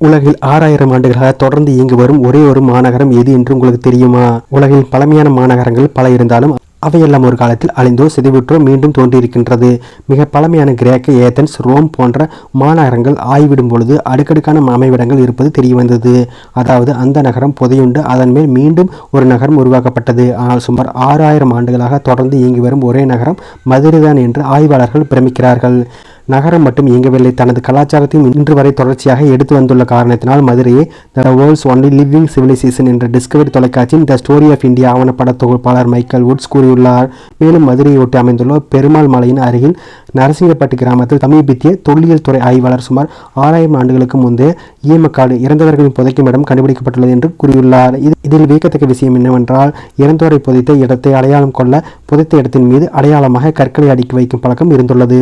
உலகில் ஆறாயிரம் ஆண்டுகளாக தொடர்ந்து இயங்கி வரும் ஒரே ஒரு மாநகரம் எது என்று உங்களுக்கு தெரியுமா? உலகில் பழமையான மாநகரங்கள் பல இருந்தாலும் அவையெல்லாம் ஒரு காலத்தில் அழிந்தோ சிதைவுற்றோ மீண்டும் தோன்றியிருக்கின்றது. மிக பழமையான கிரேக்க ஏதென்ஸ் ரோம் போன்ற மாநகரங்கள் ஆய்விடும் பொழுது அடுக்கடுக்கான அமைவிடங்கள் இருப்பது தெரியவந்தது. அதாவது அந்த நகரம் புதையுண்டு அதன் மேல் மீண்டும் ஒரு நகரம் உருவாக்கப்பட்டது. ஆனால் சுமார் ஆறாயிரம் ஆண்டுகளாக தொடர்ந்து இயங்கி வரும் ஒரே நகரம் மதுரைதான் என்று ஆய்வாளர்கள் பிரமிக்கிறார்கள். நகரம் மட்டும் இயங்கவில்லை. தனது கலாச்சாரத்தையும் இன்று வரை தொடர்ச்சியாக எடுத்து வந்துள்ள காரணத்தினால் மதுரையை the world's only living civilisation என்ற டிஸ்கவரி தொலைக்காட்சியின் த ஸ்டோரி ஆஃப் இந்தியா ஆவணப்பட தொகுப்பாளர் மைக்கேல் வுட்ஸ் கூறியுள்ளார். மேலும் மதுரையை ஒட்டி அமைந்துள்ள பெருமாள் மலையின் அருகில் நரசிங்கப்பட்டு கிராமத்தில் சமீபத்திய தொல்லியல் துறை ஆய்வாளர் சுமார் ஆறாயிரம் ஆண்டுகளுக்கு முந்தைய ஈமக்காடு இறந்தவர்களின் புதைக்கும் இடம் கண்டுபிடிக்கப்பட்டுள்ளது என்று கூறியுள்ளார். இதில் வியக்கத்தக்க விஷயம் என்னவென்றால் இறந்தோரை புதைத்த இடத்தை அடையாளம் கொள்ள புதைத்த இடத்தின் மீது அடையாளமாக கற்களை அடுக்கி வைக்கும் பழக்கம் இருந்துள்ளது.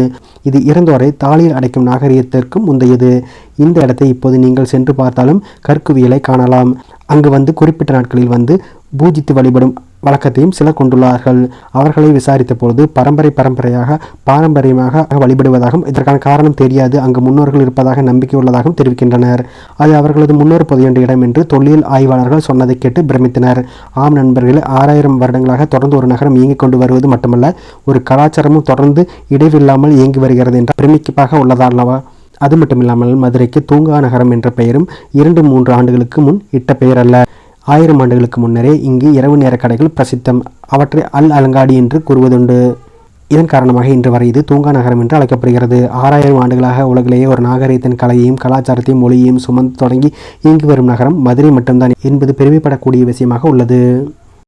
இது இறந்தோர் தாளியில் அடைக்கும் நாகரிகத்திற்கும் முந்தையது. இந்த இடத்தை இப்போது நீங்கள் சென்று பார்த்தாலும் கற்குவியலை காணலாம். அங்கு வந்து குறிப்பிட்ட நாட்களில் வந்து பூஜித்து வழிபடும் வழக்கத்தையும் சிலர் கொண்டுள்ளார்கள். அவர்களை விசாரித்த பொழுது பரம்பரை பரம்பரையாக பாரம்பரியமாக வழிபடுவதாகவும் இதற்கான காரணம் தெரியாது. அங்கு முன்னோர்கள் இருப்பதாக நம்பிக்கை உள்ளதாகவும் தெரிவிக்கின்றனர். அது அவர்களது முன்னோர் புதையண்ட இடம் என்று தொல்லியல் ஆய்வாளர்கள் சொன்னதை கேட்டு பிரமித்தனர். ஆம் நண்பர்களே ஆறாயிரம் வருடங்களாக தொடர்ந்து ஒரு நகரம் இயங்கிக் கொண்டு வருவது மட்டுமல்ல ஒரு கலாச்சாரமும் தொடர்ந்து இடைவில்லாமல் இயங்கி வருகிறது என்ற பிரமிக்கப்பாக உள்ளதல்லவா? அது மட்டுமில்லாமல் மதுரைக்கு தூங்கா நகரம் என்ற பெயரும் இரண்டு மூன்று ஆண்டுகளுக்கு முன் இட்ட பெயர் அல்ல ஆயிரம் ஆண்டுகளுக்கு முன்னரே இங்கு இரவு நேர கடைகள் பிரசித்தம். அவற்றை அல் அலங்காடி என்று கூறுவதுண்டு. இதன் காரணமாக இன்று வரை இது தூங்கா நகரம் என்று அழைக்கப்படுகிறது. ஆறாயிரம் ஆண்டுகளாக உலகிலேயே ஒரு நாகரீகத்தின் கலையையும் கலாச்சாரத்தையும் மொழியையும் சுமந்து தொடங்கி இயங்கி வரும் நகரம் மதுரை மட்டும்தான் என்பது பெருமைப்படக்கூடிய விஷயமாக உள்ளது.